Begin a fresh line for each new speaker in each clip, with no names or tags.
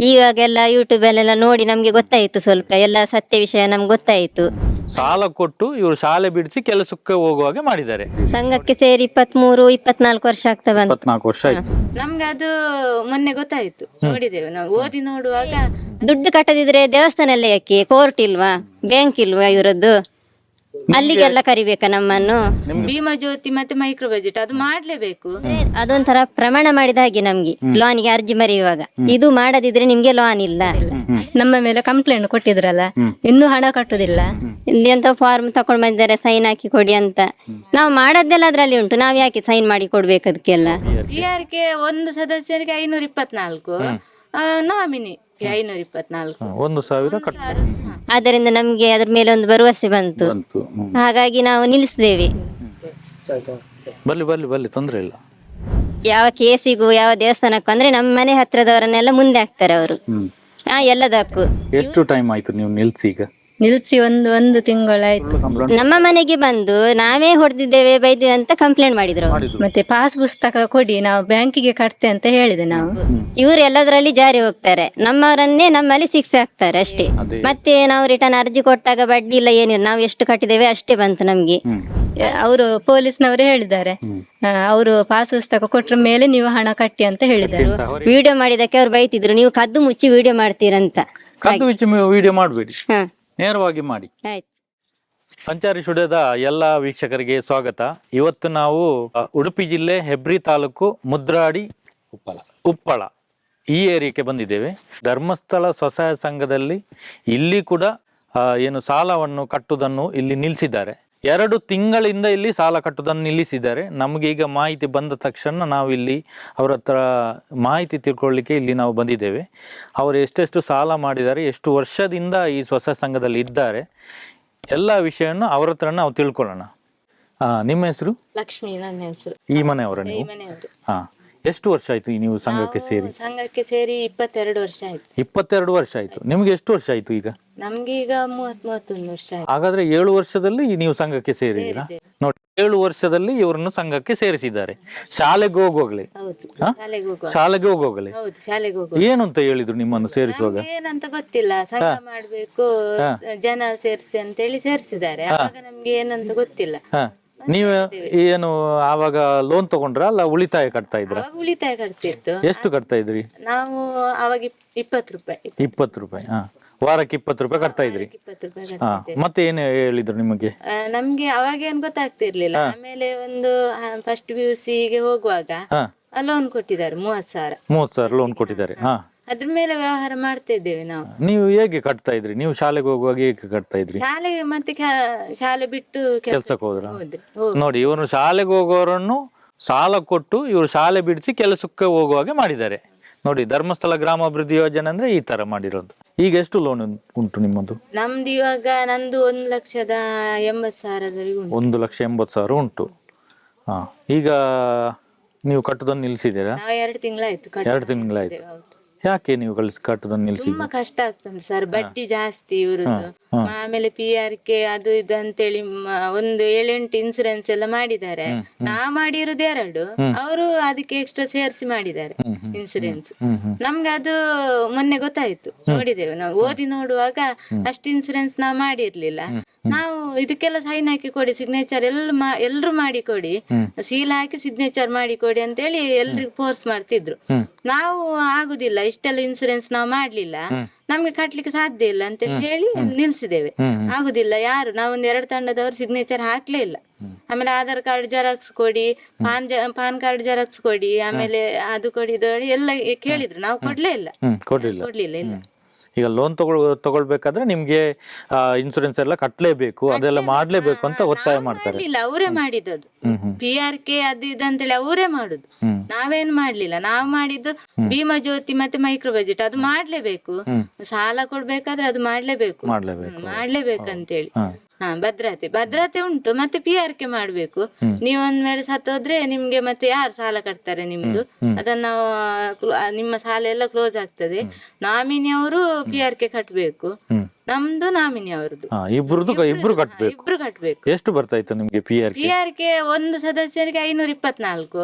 ಇವಾಗೆಲ್ಲ ಯೂಟ್ಯೂಬಲ್ಲೆಲ್ಲ ನೋಡಿ ನಮ್ಗೆ ಗೊತ್ತಾಯ್ತು ಸ್ವಲ್ಪ ಎಲ್ಲ ಸತ್ಯ ವಿಷಯ ನಮ್ಗೆ ಗೊತ್ತಾಯ್ತು.
ಸಾಲ ಕೊಟ್ಟು ಇವರು ಶಾಲೆ ಬಿಡಿಸಿ ಕೆಲಸಕ್ಕೆ ಹೋಗುವಾಗೆ ಮಾಡಿದ್ದಾರೆ.
ಸಂಘಕ್ಕೆ ಸೇರಿ ಇಪ್ಪತ್ಮೂರು ಇಪ್ಪತ್ನಾಲ್ಕು ವರ್ಷ ಆಗ್ತವೆ ಬಂತು.
ಇಪ್ಪತ್ನಾಲ್ಕು ವರ್ಷ ಆಯ್ತು.
ನಮ್ಗೆ ಅದು ಮೊನ್ನೆ ಗೊತ್ತಾಯ್ತು. ನೋಡಿದೆವು ನಾವು. ಓದಿ ನೋಡುವಾಗ
ದುಡ್ಡು ಕಟ್ಟದಿದ್ರೆ ದೇವಸ್ಥಾನ ಎಲ್ಲ ಯಾಕೆ? ಕೋರ್ಟ್ ಇಲ್ವಾ? ಬ್ಯಾಂಕ್ ಇಲ್ವಾ ಇವರದ್ದು? ಅಲ್ಲಿಗೆಲ್ಲ ಕರಿಬೇಕಾ ನಮ್ಮನ್ನು?
ಭೀಮ ಜ್ಯೋತಿ ಮತ್ತೆ ಮೈಕ್ರೋ ಬಜೆಟ್ ಅದು ಮಾಡ್ಲೇಬೇಕು.
ಅದೊಂಥರ ಪ್ರಮಾಣ ಮಾಡಿದ ಹಾಗೆ ನಮ್ಗೆ ಲೋನಿಗೆ ಅರ್ಜಿ ಮರೆಯುವಾಗ. ಇದು ಮಾಡದಿದ್ರೆ ನಿಮ್ಗೆ ಲೋನ್ ಇಲ್ಲ.
ನಮ್ಮ ಮೇಲೆ ಕಂಪ್ಲೇಂಟ್ ಕೊಟ್ಟಿದ್ರಲ್ಲ ಇನ್ನು ಹಣ ಕಟ್ಟುದಿಲ್ಲ.
ಇಲ್ಲಿ ಎಂತ ಫಾರ್ಮ್ ತಕೊಂಡ್ ಬಂದಿದ್ದಾರೆ ಸೈನ್ ಹಾಕಿ ಕೊಡಿ ಅಂತ. ನಾವು ಮಾಡದ್ದೆಲ್ಲ ಅದ್ರಲ್ಲಿ ಉಂಟು ನಾವ್ ಯಾಕೆ ಸೈನ್ ಮಾಡಿ ಕೊಡ್ಬೇಕು ಅದಕ್ಕೆಲ್ಲ
ಪಿ ಆರ್ ಕೆ ಒಂದು ಸದಸ್ಯರಿಗೆ ಐನೂರ ಇಪ್ಪತ್ನಾಲ್ಕು ನಾಮಿನಿ ಐನೂರ ಇಪ್ಪತ್ನಾಲ್ಕು.
ಒಂದು ಸಾವಿರ ಕಟ್
ಆದ್ದರಿಂದ ನಮ್ಗೆ ಅದ್ರ ಮೇಲೆ ಒಂದು ಭರವಸೆ ಬಂತು.
ಬಂತು ಹ್ಮ್.
ಹಾಗಾಗಿ ನಾವು ನಿಲ್ಲಿಸಿದ್ದೇವೆ.
ಬರ್ಲಿ ಬರ್ಲಿ ಬರ್ಲಿ ತೊಂದ್ರೆ ಇಲ್ಲ.
ಯಾವ ಕೇಸಿಗೂ ಯಾವ ದೇವಸ್ಥಾನಕ್ಕೂ ಅಂದ್ರೆ ನಮ್ಮ ಮನೆ ಹತ್ರದವರನ್ನೆಲ್ಲ ಮುಂದೆ ಹಾಕ್ತಾರೆ ಅವರು.
ಹ್ಮ್.
ಹಾ ಎಲ್ಲದಕ್ಕೂ.
ಎಷ್ಟು ಟೈಮ್ ಆಯ್ತು ನೀವು ನಿಲ್ಸಿ ಈಗ?
ನಿಲ್ಸಿ ಒಂದು ಒಂದು ತಿಂಗಳಾಯ್ತು.
ನಮ್ಮ ಮನೆಗೆ ಬಂದು ನಾವೇ ಹೊಡೆದಿದ್ದೇವೆ ಬೈದಿದ್ದೇವೆ ಅಂತ ಕಂಪ್ಲೇಂಟ್ ಮಾಡಿದ್ರು.
ಮತ್ತೆ ಪಾಸ್ ಪುಸ್ತಕ ಕೊಡಿ ನಾವು ಬ್ಯಾಂಕಿಗೆ ಕಟ್ತೆ ಅಂತ ಹೇಳಿದೆ ನಾವು.
ಇವ್ರು ಎಲ್ಲದರಲ್ಲಿ ಜಾರಿ ಹೋಗ್ತಾರೆ. ನಮ್ಮವರನ್ನೇ ನಮ್ಮಲ್ಲಿ ಸಿಕ್ಸ್ ಹಾಕ್ತಾರೆ ಅಷ್ಟೇ. ಮತ್ತೆ ನಾವು ರಿಟರ್ನ್ ಅರ್ಜಿ ಕೊಟ್ಟಾಗ ಬಡ್ಡಿ ಇಲ್ಲ ಏನಿಲ್ಲ ನಾವು ಎಷ್ಟು ಕಟ್ಟಿದ್ದೇವೆ ಅಷ್ಟೇ ಬಂತು ನಮ್ಗೆ.
ಅವರು ಪೊಲೀಸ್ನವರೇ ಹೇಳಿದ್ದಾರೆ. ಅವರು ಪಾಸ್ ಪುಸ್ತಕ ಕೊಟ್ರ ಮೇಲೆ ನೀವು ಹಣ ಕಟ್ಟಿ ಅಂತ ಹೇಳಿದರು.
ವಿಡಿಯೋ ಮಾಡಿದಕ್ಕೆ ಅವ್ರು ಬೈತಿದ್ರು ನೀವು ಕದ್ದು ಮುಚ್ಚಿ ವಿಡಿಯೋ ಮಾಡ್ತೀರಂತ.
ಕದ್ದು ಮುಚ್ಚಿ ವಿಡಿಯೋ ಮಾಡಬೇಡಿ. ನೇರವಾಗಿ ಮಾಡಿ.
ಆಯ್ತು.
ಸಂಚಾರಿ ಸುಡದ ಎಲ್ಲ ವೀಕ್ಷಕರಿಗೆ ಸ್ವಾಗತ. ಇವತ್ತು ನಾವು ಅ, ಉಡುಪಿ ಜಿಲ್ಲೆ ಹೆಬ್ರಿ ತಾಲೂಕು ಮುದ್ರಾಡಿ ಉಪ್ಪಳ. ಉಪ್ಪಳ ಈ ಏರಿಯಾಕ್ಕೆ ಬಂದಿದ್ದೇವೆ. ಧರ್ಮಸ್ಥಳ ಸ್ವಸಹಾಯ ಸಂಘದಲ್ಲಿ ಇಲ್ಲಿ ಕೂಡ ಆ, ಏನು ಸಾಲವನ್ನು ಕಟ್ಟುವುದನ್ನು ಇಲ್ಲಿ ನಿಲ್ಲಿಸಿದ್ದಾರೆ. ಎರಡು ತಿಂಗಳಿಂದ ಇಲ್ಲಿ ಸಾಲ ಕಟ್ಟುವುದನ್ನು ನಿಲ್ಲಿಸಿದ್ದಾರೆ. ನಮಗೆ ಈಗ ಮಾಹಿತಿ ಬಂದ ತಕ್ಷಣ ನಾವು ಇಲ್ಲಿ ಅವರ ಹತ್ರ ಮಾಹಿತಿ ತಿಳ್ಕೊಳ್ಳಿಕ್ಕೆ ಇಲ್ಲಿ ನಾವು ಬಂದಿದ್ದೇವೆ. ಅವರು ಎಷ್ಟೆಷ್ಟು ಸಾಲ ಮಾಡಿದ್ದಾರೆ ಎಷ್ಟು ವರ್ಷದಿಂದ ಈ ಸ್ವಸ ಸಂಘದಲ್ಲಿ ಇದ್ದಾರೆ ಎಲ್ಲ ವಿಷಯವನ್ನು ಅವರ ಹತ್ರ ನಾವು ತಿಳ್ಕೊಳ್ಳೋಣ. ನಿಮ್ಮ ಹೆಸರು?
ಲಕ್ಷ್ಮಿ ನನ್ನ ಹೆಸರು.
ಈ ಮನೆಯವರ ನೀವು? ಹಾ. ಎಷ್ಟು ವರ್ಷ ಆಯ್ತು ಈ ನೀವು ಸಂಘಕ್ಕೆ ಸೇರಿ?
ಸಂಘಕ್ಕೆ ಸೇರಿ ಇಪ್ಪತ್ತೆರಡು ವರ್ಷ ಆಯ್ತು.
ಇಪ್ಪತ್ತೆರಡು ವರ್ಷ ಆಯ್ತು. ನಿಮ್ಗೆ ಎಷ್ಟು ವರ್ಷ ಆಯ್ತು ಈಗ?
ನಮ್ಗೆ ಈಗ ಮೂವತ್ ಮೂವತ್ತೊಂದು ವರ್ಷ ಆಯ್ತು.
ಹಾಗಾದ್ರೆ ಏಳು ವರ್ಷದಲ್ಲಿ ನೀವು ಸಂಘಕ್ಕೆ ಸೇರಿದ್ದೀರಾ? ನೋಡಿ ಏಳು ವರ್ಷದಲ್ಲಿ ಇವರನ್ನು ಸಂಘಕ್ಕೆ ಸೇರಿಸಿದ್ದಾರೆ. ಶಾಲೆಗೆ ಹೋಗೋಗ್ಲಿ.
ಹೌದು
ಹಾ?
ಶಾಲೆಗೆ ಹೋಗುವ.
ಶಾಲೆಗೆ ಹೋಗುವಾಗಲೇ
ಹೌದು ಶಾಲೆಗೆ ಹೋಗುವ.
ಏನು ಅಂತ ಹೇಳಿದ್ರು ನಿಮ್ಮನ್ನು ಸೇರಿಸುವಾಗ?
ನಮ್ಗೆ ಏನಂತ ಗೊತ್ತಿಲ್ಲ. ಸಂಘ ಮಾಡ್ಬೇಕು ಜನ ಸೇರ್ಸಿ ಅಂತೇಳಿ ಸೇರ್ಸಿದ್ದಾರೆ. ಆವಾಗ ನಮ್ಗೆ ಏನಂತ ಗೊತ್ತಿಲ್ಲ.
ಹಾ. ನೀವು ಏನು ಆವಾಗ ಲೋನ್ ತಗೊಂಡ್ರ ಅಲ್ಲ ಉಳಿತಾಯ ಕಟ್ತಾ ಇದ್ರ?
ಅವಾಗ ಉಳಿತಾಯ ಕಟ್ತಿತ್ತು.
ಎಷ್ಟು ಕಟ್ತಾ ಇದ್ರಿ?
ನಾವು ಅವಾಗ ಇಪ್- ಇಪ್ಪತ್ತು ರೂಪಾಯಿ.
ಇಪ್ಪತ್ತು ರೂಪಾಯಿ ಹಾ. ವಾರಕ್ಕೆ ಇಪ್ಪತ್ತು ರೂಪಾಯಿ ಕಟ್ತಾ ಇದ್ರಿ?
ಇಪ್ಪತ್ತು ರೂಪಾಯಿ
ಹಾ.
ಕಟ್ತಿದ್ದೆ.
ಮತ್ತೆ ಏನು ಹೇಳಿದ್ರು ನಿಮಗೆ?
ಆ, ನಮ್ಗೆ ಅವಾಗ ಏನ್ ಗೊತ್ತಾಗ್ತಿರ್ಲಿಲ್ಲ. ಆಮೇಲೆ ಒಂದು ಫಸ್ಟ್ ಪಿ ಯು ಗೆ ಹೋಗುವಾಗ
ಹಾ.
ಲೋನ್ ಕೊಟ್ಟಿದ್ದಾರೆ ಮೂವತ್ ಸಾವಿರ.
ಮೂವತ್ತು ಸಾವಿರ ಲೋನ್ ಕೊಟ್ಟಿದ್ದಾರೆ ಹಾ.
ಅದ್ರ ಮೇಲೆ ವ್ಯವಹಾರ ಮಾಡ್ತಾ ಇದ್ದೇವೆ ನಾವು.
ನೀವು ಹೇಗೆ ಕಟ್ತಾ ಇದ್ರಿ? ನೀವು ಶಾಲೆಗೆ ಹೋಗುವಾಗ ಹೇಗೆ ಕಟ್ತಾ ಇದ್ರಿ?
ಶಾಲೆಗೆ ಮತ್ತೆ ಶಾಲೆ ಬಿಟ್ಟು
ಕೆಲಸಕ್ಕೆ ಹೋದ್ರ?
ಹೋದೆ. ಹೋಗ್-
ನೋಡಿ ಇವನು ಶಾಲೆಗೆ ಹೋಗೋರನ್ನು ಸಾಲ ಕೊಟ್ಟು ಇವರು ಶಾಲೆ ಬಿಡಿಸಿ ಕೆಲಸಕ್ಕೆ ಹೋಗುವಾಗೆ ಮಾಡಿದ್ದಾರೆ. ನೋಡಿ ಧರ್ಮಸ್ಥಳ ಗ್ರಾಮಾಭಿವೃದ್ಧಿ ಯೋಜನೆ ಅಂದ್ರೆ ಈ ತರ ಮಾಡಿರೋದು. ಈಗ ಎಷ್ಟು ಲೋನ್ ಉಂಟು ನಿಮ್ಮದು?
ನಮ್ದು ಇವಾಗ ನಂದು ಒಂದ್ ಲಕ್ಷದ ಎಂಬತ್ ಸಾವಿರದವರೆಗೂ ಉಂಟು.
ಒಂದು ಲಕ್ಷ ಎಂಬತ್ತು ಸಾವಿರ ಉಂಟು. ಹಾ ಈಗ ನೀವು ಕಟ್ಟೋದನ್ನು ನಿಲ್ಸಿದೀರಾ
ನಾವು ಎರಡು ತಿಂಗಳಾಯ್ತು
ಎರಡು ತಿಂಗಳಾಯ್ತು.
ಹೌದು.
ಯಾಕೆ ನೀವು ಕಳಿಸಿ ಕಟ್ಟುದನ್ನು ನಿಲ್ಸಿದ್ದೀರಾ
ತುಂಬಾ ಕಷ್ಟ ಆಗ್ತುಂಟು ಸರ್ ಬಡ್ಡಿ ಜಾಸ್ತಿ ಇವ್ರದ್ದು. ಆಮೇಲೆ ಪಿ ಆರ್ ಕೆ ಅದು ಇದು ಅಂತೇಳಿ ಮ- ಒಂದು ಏಳೆಂಟು ಇನ್ಸೂರೆನ್ಸ್ ಎಲ್ಲ ಮಾಡಿದ್ದಾರೆ. ನಾ ಮಾಡಿರೋದು ಎರಡು. ಅವರು ಅದಕ್ಕೆ ಎಕ್ಸ್ಟ್ರಾ ಸೇರಿಸಿ ಮಾಡಿದ್ದಾರೆ ಇನ್ಸೂರೆನ್ಸ್ ನಮ್ಗೆ ಅದು ಮೊನ್ನೆ ಗೊತ್ತಾಯ್ತು. ನೋಡಿದೆವು ನಾವು. ಓದಿ ನೋಡುವಾಗ ಅಷ್ಟು ಇನ್ಸೂರೆನ್ಸ್ ನಾವು ಮಾಡಿರ್ಲಿಲ್ಲ. ನಾವು ಇದಕ್ಕೆಲ್ಲ ಸೈನ್ ಹಾಕಿ ಕೊಡಿ ಸಿಗ್ನೇಚರ್ ಎಲ್ಲ ಎಲ್ರು ಮಾಡಿ ಕೊಡಿ. ಸೀಲ್ ಹಾಕಿ ಸಿಗ್ನೇಚರ್ ಮಾಡಿ ಕೊಡಿ ಅಂತ ಹೇಳಿ ಎಲ್ರಿಗೂ ಫೋರ್ಸ್ ಮಾಡ್ತಿದ್ರು. ನಾವು ಆಗುದಿಲ್ಲ ಇಷ್ಟೆಲ್ಲ ಇನ್ಸೂರೆನ್ಸ್ ನಾವು ಮಾಡ್ಲಿಲ್ಲ. ನಮ್ಗೆ ಕಟ್ಲಿಕ್ಕೆ ಸಾಧ್ಯ ಇಲ್ಲ ಅಂತ ಹೇಳಿ ನಿಲ್ಸಿದ್ದೇವೆ. ಆಗುದಿಲ್ಲ ಯಾರು ನಾವೊಂದು ಎರಡು ತಂಡದವರು ಸಿಗ್ನೇಚರ್ ಹಾಕ್ಲೇ ಇಲ್ಲ. ಆಮೇಲೆ ಆಧಾರ್ ಕಾರ್ಡ್ ಜೆರಾಕ್ಸ್ ಕೊಡಿ ಪಾನ್ ಪಾನ್ ಕಾರ್ಡ್ ಜೆರಾಕ್ಸ್ ಕೊಡಿ ಆಮೇಲೆ ಅದು ಕೊಡಿ ಇದು ಎಲ್ಲ ಕೇಳಿದ್ರು. ನಾವು ಕೊಡ್ಲೇ ಇಲ್ಲ.
ಕೊಡ್ಲಿಲ್ಲ.
ಇಲ್ಲ.
ಈಗ ಲೋನ್ ತಗೊಳ್ ತಗೊಳ್ಬೇಕಾದ್ರೆ ನಿಮ್ಗೆ ಇನ್ಸೂರೆನ್ಸ್ ಎಲ್ಲ ಕಟ್ಲೇಬೇಕು ಅದೆಲ್ಲ ಮಾಡ್ಲೇಬೇಕು ಅಂತ ಒತ್ತಾಯ ಮಾಡ್ತಾರೆ.
ಇಲ್ಲ ಅವರೇ ಮಾಡಿದ್ದು ಪಿ ಆರ್ ಕೆ ಅದು ಇದು ಅಂತೇಳಿ ಅವರೇ ಮಾಡುದು. ನಾವೇನ್ ಮಾಡ್ಲಿಲ್ಲ ನಾವು ಮಾಡಿದ್ದು ಭೀಮಾ ಜ್ಯೋತಿ ಮತ್ತೆ ಮೈಕ್ರೋ ಬಜೆಟ್ ಅದು ಮಾಡ್ಲೇಬೇಕು. ಸಾಲ ಕೊಡ್ಬೇಕಾದ್ರೆ ಅದು ಮಾಡ್ಲೇಬೇಕು.
ಮಾಡ್ಲೇಬೇಕು.
ಮಾಡ್ಲೇಬೇಕಂತೇಳಿ
ಹಾ.
ಭದ್ರತೆ. ಭದ್ರತೆ ಉಂಟು. ಮತ್ತೆ ಪಿ ಆರ್ ಕೆ ಮಾಡ್ಬೇಕು. ನೀವು ಒಂದ್ ಮೇಲೆ ಸತ್ತೋದ್ರೆ ನಿಮ್ಗೆ ಮತ್ತೆ ಯಾರು ಸಾಲ ಕಟ್ತಾರೆ ನಿಮ್ದು? ಅದನ್ನ ನಾವು ನಿಮ್ಮ ಸಾಲ ಎಲ್ಲ ಕ್ಲೋಸ್ ಆಗ್ತದೆ. ನಾಮಿನಿ ಅವರು ಪಿ ಆರ್ ಕೆ ಕಟ್ಬೇಕು. ನಮ್ದು ನಾಮಿನಿ ಅವ್ರದ್ದು
ಇಬ್ರದ್ದು ಇಬ್ರು ಕಟ್ಬೇಕು.
ಇಬ್ರು ಕಟ್ಬೇಕು.
ಎಷ್ಟು ಬರ್ತಾ ಇತ್ತು ನಿಮ್ಗೆ P R
P R K ಒಂದು ಸದಸ್ಯರಿಗೆ ಐನೂರ ಇಪ್ಪತ್ನಾಲ್ಕು.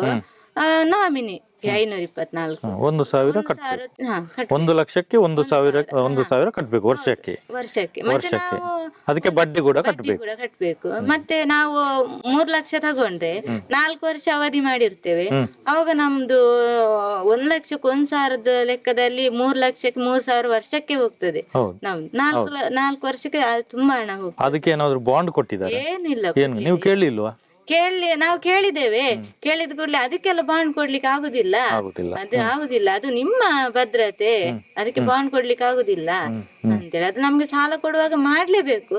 ನಾಮಿನಿ ಐನೂರ ಇಪ್ಪತ್ನಾಲ್ಕು.
ಒಂದು ಸಾವಿರ ಒಂದು ಲಕ್ಷಕ್ಕೆ ಒಂದು ಸಾವಿರ ಒಂದು ಸಾವಿರ ಕಟ್ಬೇಕು ವರ್ಷಕ್ಕೆ.
ವರ್ಷಕ್ಕೆ. ಮತ್ತೆ ನಾವು
ಅದಕ್ಕೆ ಬಡ್ಡಿ ಕೂಡ
ಕೂಡ ಕಟ್ಬೇಕು. ಮತ್ತೆ ನಾವು ಮೂರ್ ಲಕ್ಷ ತಗೊಂಡ್ರೆ ನಾಲ್ಕು ವರ್ಷ ಅವಧಿ ಮಾಡಿರ್ತೇವೆ. ಅವಾಗ ನಮ್ದು ಒಂದ್ ಲಕ್ಷಕ್ಕೆ ಒಂದ್ ಸಾವಿರದ ಲೆಕ್ಕದಲ್ಲಿ ಮೂರ್ ಲಕ್ಷಕ್ಕೆ ಮೂರ್ ಸಾವಿರ ವರ್ಷಕ್ಕೆ ಹೋಗ್ತದೆ. ನಾಲ್ಕು ನಾಲ್ಕು ವರ್ಷಕ್ಕೆ ತುಂಬಾ ಹಣ ಹೋಗ್ತದೆ.
ಅದಕ್ಕೆ ಏನಾದ್ರು ಬಾಂಡ್ ಕೊಟ್ಟಿದ್ದಾರೆ?
ಏನಿಲ್ಲ
ನೀವು ಕೇಳಿಲ್ವಾ?
ಕೇಳಿ ನಾವು ಕೇಳಿದ್ದೇವೆ. ಕೇಳಿದ ಕೂಡಲೇ ಅದಕ್ಕೆಲ್ಲ ಬಾಂಡ್ ಕೊಡ್ಲಿಕ್ಕೆ ಆಗುದಿಲ್ಲ.
ಆಗುದಿಲ್ಲ.
ಅದು ಆಗುದಿಲ್ಲ. ಅದು ನಿಮ್ಮ ಭದ್ರತೆ. ಅದಕ್ಕೆ ಬಾಂಡ್ ಕೊಡ್ಲಿಕ್ಕೆ ಆಗುದಿಲ್ಲ. ಅಂತೇಳಿ ಅದು ನಮ್ಗೆ ಸಾಲ ಕೊಡುವಾಗ ಮಾಡ್ಲೇಬೇಕು.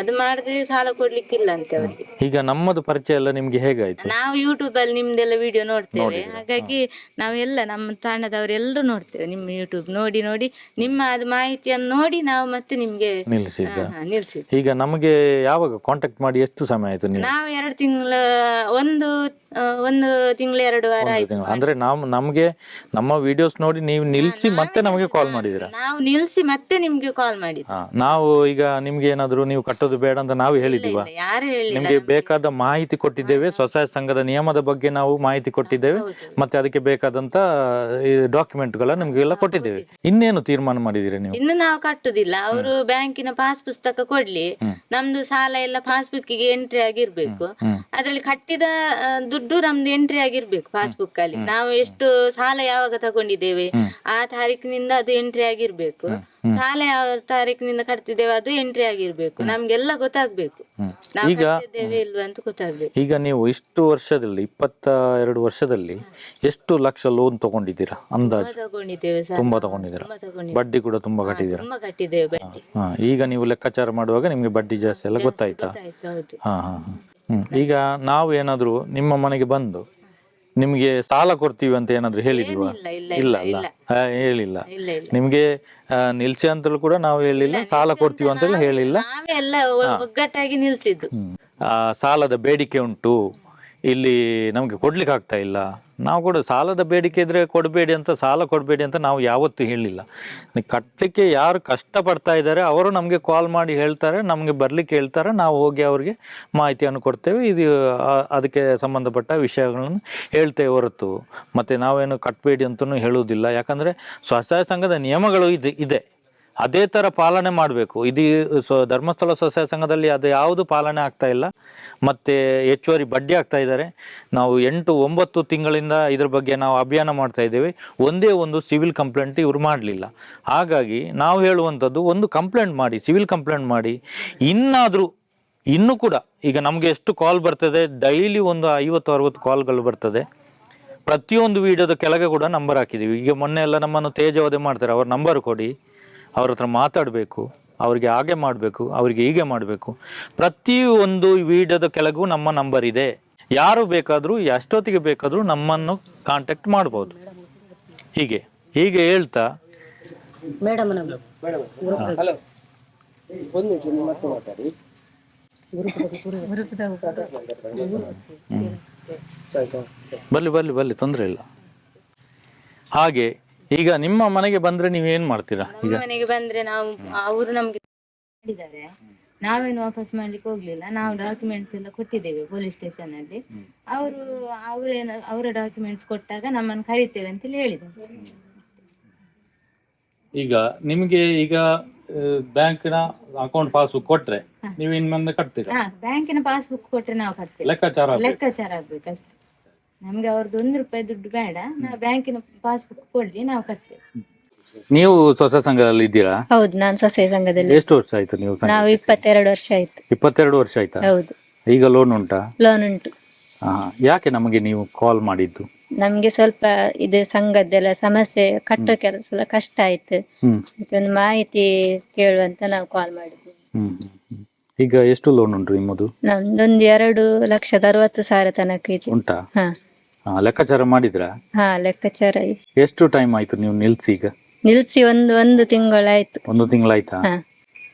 ಅದು ಮಾಡಿದ್ರೆ ಸಾಲ ಕೊಡ್ಲಿಕ್ಕಿಲ್ಲ ಅಂತ ಅವರಿಗೆ.
ಈಗ ನಮ್ಮದು ಪರಿಚಯ ಎಲ್ಲ ನಿಮ್ಗೆ ಹೇಗಾಯ್ತು?
ನಾವು ಯೂಟ್ಯೂಬ್ ಅಲ್ಲಿ ನಿಮ್ದೆಲ್ಲ ವಿಡಿಯೋ ನೋಡ್ತೇವೆ. ಹಾಗಾಗಿ ನಾವೆಲ್ಲ ನಮ್ಮ ತಾಣದವರೆಲ್ಲರೂ ನೋಡ್ತೇವೆ ನಿಮ್ಮ ಯೂಟ್ಯೂಬ್ ನೋಡಿ ನೋಡಿ ನಿಮ್ಮ ಅದು ಮಾಹಿತಿಯನ್ನು ನೋಡಿ ನಾವು ಮತ್ತೆ ನಿಮ್ಗೆ
ನಿಲ್ಸಿ
ಹಾ, ಹಾ, ನಿಲ್ಸಿದ್ವಿ
ಈಗ ನಮಗೆ ಯಾವಾಗ ಕಾಂಟ್ಯಾಕ್ಟ್ ಮಾಡಿ ಎಷ್ಟು ಸಮಯ ಆಯ್ತು ನೀವು?
ನಾವು ಎರಡು ತಿಂಗಳ ಒಂದು ಆ, ಒಂದು ತಿಂಗಳು ಎರಡು ವಾರ ಆಯ್ತು.
ಅಂದ್ರೆ ನಾವು ನಮ್ಗೆ ನಮ್ಮ ವಿಡಿಯೋಸ್ ನೋಡಿ ನೀವು ನಿಲ್ಸಿ ಮತ್ತೆ ನಮಗೆ ಕಾಲ್ ಮಾಡಿದೀರ
ನಾವು ನಿಲ್ಸಿ ಮತ್ತೆ ನಿಮ್ಗೆ ಕಾಲ್ ಮಾಡಿದ್ವಿ
ಮಾಡಿದ್ದು. ನಾವು ಈಗ ನಿಮ್ಗೆ ಏನಾದ್ರು ನೀವು ಕಟ್ಟೋದು ಬೇಡ ಅಂತ ನಾವು ಹೇಳಿದೀವ
ಯಾರು ಹೇಳಿಲ್ಲ.
ನಿಮ್ಗೆ ಬೇಕಾದ ಮಾಹಿತಿ ಕೊಟ್ಟಿದ್ದೇವೆ ಸ್ವಸಹಾಯ ಸಂಘದ ನಿಯಮದ ಬಗ್ಗೆ ನಾವು ಮಾಹಿತಿ ಕೊಟ್ಟಿದ್ದೇವೆ ಮತ್ತೆ ಅದಕ್ಕೆ ಬೇಕಾದಂತ ಡಾಕ್ಯುಮೆಂಟ್ಗಳ ನಿಮ್ಗೆಲ್ಲ ಕೊಟ್ಟಿದ್ದೇವೆ. ಇನ್ನೇನು ತೀರ್ಮಾನ ಮಾಡಿದಿರಿ ನೀವು?
ಇನ್ನು ನಾವು ಕಟ್ಟುದಿಲ್ಲ. ಅವರು ಬ್ಯಾಂಕಿನ ಪಾಸ್ ಪುಸ್ತಕ ಕೊಡ್ಲಿ. ನಮ್ದು ಸಾಲ ಎಲ್ಲ ಪಾಸ್ಬುಕ್ಗೆ ಎಂಟ್ರಿ ಆಗಿರ್ಬೇಕು. ಅದ್ರಲ್ಲಿ ಕಟ್ಟಿದ ದುಡ್ಡು ನಮ್ದು ಎಂಟ್ರಿ ಆಗಿರ್ಬೇಕು ಪಾಸ್ಬುಕ್ ಅಲ್ಲಿ. ನಾವು ಎಷ್ಟು ಸಾಲ ಯಾವಾಗ ತಗೊಂಡಿದ್ದೇವೆ ಆ ತಾರೀಕಿನಿಂದ ಅದು ಎಂಟ್ರಿ ಆಗಿರ್ಬೇಕು. ಸಾಲ ಯಾವ ತಾರೀಕಿನಿಂದ ಕಟ್ತಿದ್ದೇವೆ ಅದು ಎಂಟ್ರಿ ಆಗಿರ್ಬೇಕು. ನಮ್ಗೆಲ್ಲ ಗೊತ್ತಾಗ್ಬೇಕು. ನಾವು
ಈಗ
ಕಟ್ಟಿದ್ದೇವೆ ಇಲ್ವಾ ಅಂತ ಗೊತ್ತಾಗ್ಬೇಕು.
ಈಗ ನೀವು ಇಷ್ಟು ವರ್ಷದಲ್ಲಿ ಇಪ್ಪತ್ತ ಎರಡು ವರ್ಷದಲ್ಲಿ ಎಷ್ಟು ಲಕ್ಷ ಲೋನ್ ತಗೊಂಡಿದ್ದೀರಾ? ಅಂದಾಜು.
ತಗೊಂಡಿದ್ದೇವೆ ಸರ್.
ತುಂಬಾ ತಗೊಂಡಿದ್ದೀರಾ?
ತುಂಬಾ ತಗೊಂಡಿದ್ದೇವೆ.
ಬಡ್ಡಿ ಕೂಡ ತುಂಬಾ ಕಟ್ಟಿದ್ದೀರಾ?
ತುಂಬಾ ಕಟ್ಟಿದ್ದೇವೆ ಬಡ್ಡಿ.
ಹಾ ಈಗ ನೀವು ಲೆಕ್ಕಾಚಾರ ಮಾಡುವಾಗ ನಿಮ್ಗೆ ಬಡ್ಡಿ ಜಾಸ್ತಿ ಎಲ್ಲ ಗೊತ್ತಾಯ್ತಾ?
ಗೊತ್ತಾಯ್ತು ಹೌದು.
ಹಾ ಹಾ ಹಾ. ಹ್ಮ್. ಈಗ ನಾವು ಏನಾದ್ರು ನಿಮ್ಮ ಮನೆಗೆ ಬಂದು ನಿಮ್ಗೆ ಸಾಲ ಕೊಡ್ತೀವಿ ಅಂತ ಏನಾದ್ರು ಹೇಳಿದ್ವಾ
ಇಲ್ಲ
ಅಲ್ಲ ಹೇಳಿಲ್ಲ. ನಿಮ್ಗೆ ನಿಲ್ಸಿ ಅಂತಲೂ ಕೂಡ ನಾವು ಹೇಳಿಲ್ಲ ಸಾಲ ಕೊಡ್ತೀವಿ ಅಂತ ಹೇಳಿಲ್ಲ.
ಒಗ್ಗಟ್ಟಾಗಿ ನಿಲ್ಸಿದ್ದು.
ಸಾಲದ ಬೇಡಿಕೆ ಉಂಟು. ಇಲ್ಲಿ ನಮ್ಗೆ ಕೊಡ್ಲಿಕ್ಕೆ ಆಗ್ತಾ ಇಲ್ಲ. ನಾವು ಕೂಡ ಸಾಲದ ಬೇಡಿಕೆ ಇದ್ರೆ ಕೊಡಬೇಡಿ ಅಂತ, ಸಾಲ ಕೊಡಬೇಡಿ ಅಂತ ನಾವು ಯಾವತ್ತೂ ಹೇಳಿಲ್ಲ ಕಟ್ಟಲಿಕ್ಕೆ ಯಾರು ಕಷ್ಟಪಡ್ತಾ ಇದ್ದಾರೆ, ಅವರು ನಮಗೆ ಕಾಲ್ ಮಾಡಿ ಹೇಳ್ತಾರೆ, ನಮಗೆ ಬರ್ಲಿಕ್ಕೆ ಹೇಳ್ತಾರೆ, ನಾವು ಹೋಗಿ ಅವ್ರಿಗೆ ಮಾಹಿತಿಯನ್ನು ಕೊಡ್ತೇವೆ. ಇದು ಅದಕ್ಕೆ ಸಂಬಂಧಪಟ್ಟ ವಿಷಯಗಳನ್ನು ಹೇಳ್ತೇವೆ ಹೊರತು. ಮತ್ತೆ ನಾವೇನು ಕಟ್ಟಬೇಡಿ ಅಂತಲೂ ಹೇಳುವುದಿಲ್ಲ. ಯಾಕಂದ್ರೆ ಸ್ವಸಹಾಯ ಸಂಘದ ನಿಯಮಗಳು ಇದೆ ಇದೆ. ಅದೇ ತರ ಪಾಲನೆ ಮಾಡಬೇಕು. ಇದು ಧರ್ಮಸ್ಥಳ ಸ್ವಸಹಾಯ ಸಂಘದಲ್ಲಿ ಅದು ಯಾವುದು ಪಾಲನೆ ಆಗ್ತಾ ಇಲ್ಲ. ಮತ್ತೆ ಹೆಚ್ಚುವರಿ ಬಡ್ಡಿ ಆಗ್ತಾ ಇದ್ದಾರೆ. ನಾವು ಎಂಟು, ಒಂಬತ್ತು ತಿಂಗಳಿಂದ ಇದ್ರ ಬಗ್ಗೆ ನಾವು ಅಭಿಯಾನ ಮಾಡ್ತಾ ಇದ್ದೇವೆ. ಒಂದೇ ಒಂದು ಸಿವಿಲ್ ಕಂಪ್ಲೇಂಟ್ ಇವರು ಮಾಡಲಿಲ್ಲ. ಹಾಗಾಗಿ ನಾವು ಹೇಳುವಂಥದ್ದು ಒಂದು ಕಂಪ್ಲೇಂಟ್ ಮಾಡಿ, ಸಿವಿಲ್ ಕಂಪ್ಲೇಂಟ್ ಮಾಡಿ. ಇನ್ನಾದರೂ, ಇನ್ನೂ ಕೂಡ, ಈಗ ನಮಗೆ ಎಷ್ಟು ಕಾಲ್ ಬರ್ತದೆ, ಡೈಲಿ ಒಂದು ಐವತ್ತು, ಅರವತ್ತು ಕಾಲ್ಗಳು ಬರ್ತದೆ. ಪ್ರತಿಯೊಂದು ವಿಡಿಯೋದ ಕೆಳಗೆ ಕೂಡ ನಂಬರ್ ಹಾಕಿದ್ದೀವಿ. ಈಗ ಮೊನ್ನೆ ಎಲ್ಲ ನಮ್ಮನ್ನು ತೇಜವಧೆ ಮಾಡ್ತಾರೆ. ಅವ್ರ ನಂಬರ್ ಕೊಡಿ. ಅವ್ರ ಹತ್ರ ಮಾತಾಡಬೇಕು ಅವ್ರಿಗೆ ಹಾಗೆ ಮಾಡಬೇಕು ಅವ್ರಿಗೆ ಹೀಗೆ ಮಾಡಬೇಕು. ಪ್ರತಿಯೊಂದು ವಿಡಿಯೋದ ಕೆಳಗೂ ನಮ್ಮ ನಂಬರ್ ಇದೆ. ಯಾರು ಬೇಕಾದರೂ ಎಷ್ಟೊತ್ತಿಗೆ ಬೇಕಾದರೂ ನಮ್ಮನ್ನು ಕಾಂಟ್ಯಾಕ್ಟ್ ಮಾಡ್ಬೋದು. ಹೀಗೆ ಹೀಗೆ ಹೇಳ್ತಾ. ಬರ್ಲಿ ಬರ್ಲಿ ಬರ್ಲಿ ತೊಂದರೆ ಇಲ್ಲ. ಹಾಗೆ ಈಗ ನಿಮ್ಮ ಮನೆಗೆ ಬಂದ್ರೆ ನೀವೇನ್ ಮಾಡ್ತೀರಾ? ಈಗ
ಮನೆಗೆ ಬಂದ್ರೆ ನಾವು ಅವರು ನಮ್ಗೆ ಮಾಡಿದ್ದಾರೆ. ನಾವೇನು ವಾಪಸ್ ಮಾಡ್ಲಿಕ್ಕೆ ಹೋಗ್ಲಿಲ್ಲ. ನಾವು ಡಾಕ್ಯುಮೆಂಟ್ಸ್ ಎಲ್ಲ ಕೊಟ್ಟಿದ್ದೇವೆ ಪೊಲೀಸ್ ಸ್ಟೇಷನ್ ಅಲ್ಲಿ. ಅವರು ಅವರೇನ ಅವರ ಡಾಕ್ಯುಮೆಂಟ್ಸ್ ಕೊಟ್ಟಾಗ ನಮ್ಮನ್ನು ಕರಿತೇವೆ ಅಂತ ಹೇಳಿದ್ರು.
ಈಗ ನಿಮ್ಗೆ ಈಗ ಬ್ಯಾಂಕಿನ ಅಕೌಂಟ್ ಪಾಸ್ಬುಕ್ ಕೊಟ್ರೆ ನೀವು ಇನ್ ಮುಂದೆ ಕಟ್ತೀರಾ?
ಹಾ ಬ್ಯಾಂಕಿನ ಪಾಸ್ಬುಕ್ ಕೊಟ್ರೆ ನಾವು ಕಟ್ತೇವೆ.
ಲೆಕ್ಕಾಚಾರ.
ಲೆಕ್ಕಾಚಾರ ಆಗ್ಬೇಕು ಅಷ್ಟೇ. ನಮ್ಗೆ ಅವ್ರದ್ದು ಒಂದು ರೂಪಾಯಿ ದುಡ್ಡು ಬೇಡ. ನಾವು ಬ್ಯಾಂಕಿನ ಪಾಸ್ಬುಕ್ ಕೊಡ್ಲಿ ನಾವು ಕಟ್ತೇವೆ.
ನೀವು ಸ್ವಸ ಸಂಘದಲ್ಲಿ ಇದ್ದೀರಾ?
ಹೌದು ನಾನು ಸೊಸೆ ಸಂಘದಲ್ಲಿ.
ಎಷ್ಟು ವರ್ಷ ಆಯ್ತು ನೀವು ಸಂಘ
ನಾವು ಇಪ್ಪತ್ತೆರಡು ವರ್ಷ ಆಯ್ತು.
ಇಪ್ಪತ್ತೆರಡು ವರ್ಷ ಆಯ್ತಾ?
ಹೌದು.
ಈಗ ಲೋನ್ ಉಂಟಾ?
ಲೋನ್ ಉಂಟು.
ಹಾ ಯಾಕೆ ನಮಗೆ ನೀವು ಕಾಲ್ ಮಾಡಿದ್ದು?
ನಮ್ಗೆ ಸ್ವಲ್ಪ ಇದು ಸಂಘದ್ದೆಲ್ಲ ಸಮಸ್ಯೆ ಕಟ್ಟೋ ಕೆಲಸ ಎಲ್ಲ ಕಷ್ಟ ಆಯ್ತು.
ಹ್ಮ್.
ಅದೊಂದು ಮಾಹಿತಿ ಕೇಳುವಂತ ನಾವು ಕಾಲ್ ಮಾಡಿದ್ವಿ
ಹ್ಮ್ ಹ್ಮ್, ಹ್ಮ್. ಈಗ ಎಷ್ಟು ಲೋನ್ ಉಂಟು ನಿಮ್ಮದು?
ನಮ್ದೊಂದು ಎರಡು ಲಕ್ಷದ ಅರವತ್ತು ಸಾವಿರ ತನಕ ಇದೆ.
ಉಂಟಾ?
ಹಾ,
ಲೆಕ್ಕಾಚಾರ ಮಾಡಿದ್ರಾ?
ಹಾ ಲೆಕ್ಕಾಚಾರ.
ಎಷ್ಟು ಟೈಮ್ ಆಯ್ತು ನೀವು ನಿಲ್ಸಿ ಈಗ?
ನಿಲ್ಸಿ ಒಂದು ಒಂದು ತಿಂಗಳಾಯ್ತು.
ಒಂದು ತಿಂಗಳಾಯ್ತಾ?
ಹಾ.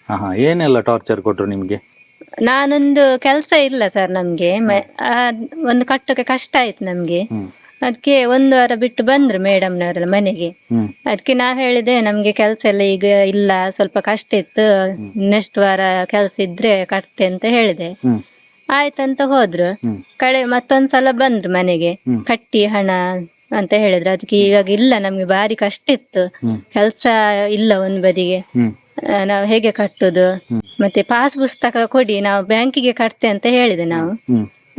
ಹಾ ಹಾ. ಏನೆಲ್ಲ ಟಾರ್ಚರ್ ಕೊಟ್ರು ನಿಮ್ಗೆ?
ನಾನೊಂದು ಕೆಲಸ ಇಲ್ಲ ಸರ್ ನಮ್ಗೆ. ಮ- ಆ, ಒಂದು ಕಟ್ಟಕ್ಕೆ ಕಷ್ಟ ಆಯ್ತು ನಮ್ಗೆ.
ಹ್ಮ್.
ಅದಕ್ಕೆ ಒಂದು ವಾರ ಬಿಟ್ಟು ಬಂದ್ರು ಮೇಡಮ್ನವರೆಲ್ಲ ಮನೆಗೆ.
ಹ್ಮ್.
ಅದಕ್ಕೆ ನಾ ಹೇಳಿದೆ ನಮ್ಗೆ ಕೆಲಸ ಎಲ್ಲ ಈಗ ಇಲ್ಲ ಸ್ವಲ್ಪ ಕಷ್ಟ ಇತ್ತು. ನೆಕ್ಸ್ಟ್ ವಾರ ಕೆಲಸ ಇದ್ರೆ ಕಟ್ತೆ ಅಂತ ಹೇಳಿದೆ.
ಹ್ಮ್.
ಆಯ್ತಂತ ಹೋದ್ರು.
ಕಳೆ
ಕಡೆ ಮತ್ತೊಂದ್ಸಲ ಬಂದ್ರು ಮನೆಗೆ. ಕಟ್ಟಿ ಹಣ ಅಂತ ಹೇಳಿದ್ರು. ಅದಕ್ಕೆ ಇವಾಗ ಇಲ್ಲ ನಮ್ಗೆ ಬಾರಿ ಕಷ್ಟ ಇತ್ತು. ಕೆಲ್ಸ ಇಲ್ಲ ಒಂದ್ ಬದಿಗೆ. ನಾವು ಹೇಗೆ ಕಟ್ಟುದು? ಮತ್ತೆ ಪಾಸ್ ಪುಸ್ತಕ ಕೊಡಿ ನಾವು ಬ್ಯಾಂಕಿಗೆ ಕಟ್ತೆ ಅಂತ ಹೇಳಿದೆ ನಾವು.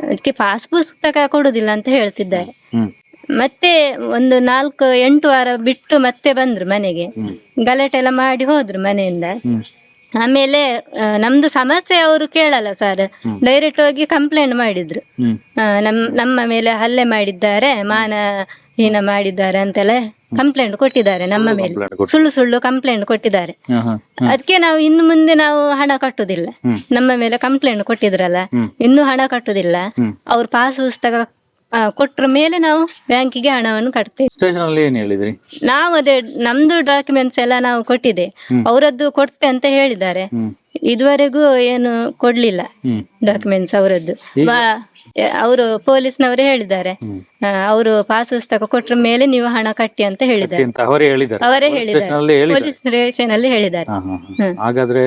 ಅದಕ್ಕೆ ಪಾಸ್ ಪುಸ್ತಕ ಕೊಡುದಿಲ್ಲ ಅಂತ ಹೇಳ್ತಿದ್ದಾರೆ. ಮತ್ತೆ ಒಂದು ನಾಲ್ಕು ಎಂಟು ವಾರ ಬಿಟ್ಟು ಮತ್ತೆ ಬಂದ್ರು ಮನೆಗೆ. ಗಲಾಟೆ ಎಲ್ಲ ಮಾಡಿ ಹೋದ್ರು ಮನೆಯಿಂದ. ಆಮೇಲೆ ಆ, ನಮ್ದು ಸಮಸ್ಯೆ ಅವರು ಕೇಳಲ್ಲ ಸರ್ ಡೈರೆಕ್ಟ್ ಹೋಗಿ ಕಂಪ್ಲೇಂಟ್ ಮಾಡಿದ್ರು. ಆ, ನಮ್ ನಮ್ಮ ಮೇಲೆ ಹಲ್ಲೆ ಮಾಡಿದ್ದಾರೆ ಮಾನ ಹೀನ ಮಾಡಿದ್ದಾರೆ ಅಂತೆಲ್ಲ ಕಂಪ್ಲೇಂಟ್ ಕೊಟ್ಟಿದ್ದಾರೆ ನಮ್ಮ ಮೇಲೆ. ಸುಳ್ಳು ಸುಳ್ಳು ಕಂಪ್ಲೇಂಟ್ ಕೊಟ್ಟಿದ್ದಾರೆ.
ಹಾ, ಹಾ.
ಅದಕ್ಕೆ ನಾವು ಇನ್ನು ಮುಂದೆ ನಾವು ಹಣ ಕಟ್ಟುದಿಲ್ಲ. ನಮ್ಮ ಮೇಲೆ ಕಂಪ್ಲೇಂಟ್ ಕೊಟ್ಟಿದ್ರಲ್ಲ ಇನ್ನು ಹಣ ಕಟ್ಟುದಿಲ್ಲ. ಅವ್ರ ಪಾಸ್ ಪುಸ್ತಕ ಕೊಟ್ರ ಮೇಲೆ ನಾವು ಬ್ಯಾಂಕಿಗೆ ಹಣವನ್ನು ಕಟ್ತೇವೆ.
ಸ್ಟೇಷನ್ ಅಲ್ಲಿ ಏನ್ ಹೇಳಿದ್ರಿ?
ನಾವು ಅದೇ ನಮ್ದು ಡಾಕ್ಯುಮೆಂಟ್ಸ್ ಎಲ್ಲ ನಾವು ಕೊಟ್ಟಿದೆ. ಅವರದ್ದು ಕೊಡ್ತೆ ಅಂತ ಹೇಳಿದ್ದಾರೆ. ಇದುವರೆಗೂ ಏನು ಕೊಡ್ಲಿಲ್ಲ ಡಾಕ್ಯುಮೆಂಟ್ಸ್ ಅವರದ್ದು. ಅವರು ಪೊಲೀಸ್ನವರೇ ಹೇಳಿದ್ದಾರೆ. ಅವರು ಪಾಸ್ ಪುಸ್ತಕ ಕೊಟ್ರ ಮೇಲೆ ನೀವು ಹಣ ಕಟ್ಟಿ ಅಂತ ಹೇಳಿದ್ದಾರೆ.
ಅವರೇ ಹೇಳಿದ್ದಾರೆ.
ಪೊಲೀಸ್ ಸ್ಟೇಷನ್ ಅಲ್ಲಿ ಹೇಳಿದ್ದಾರೆ.
ಹಾಗಾದ್ರೆ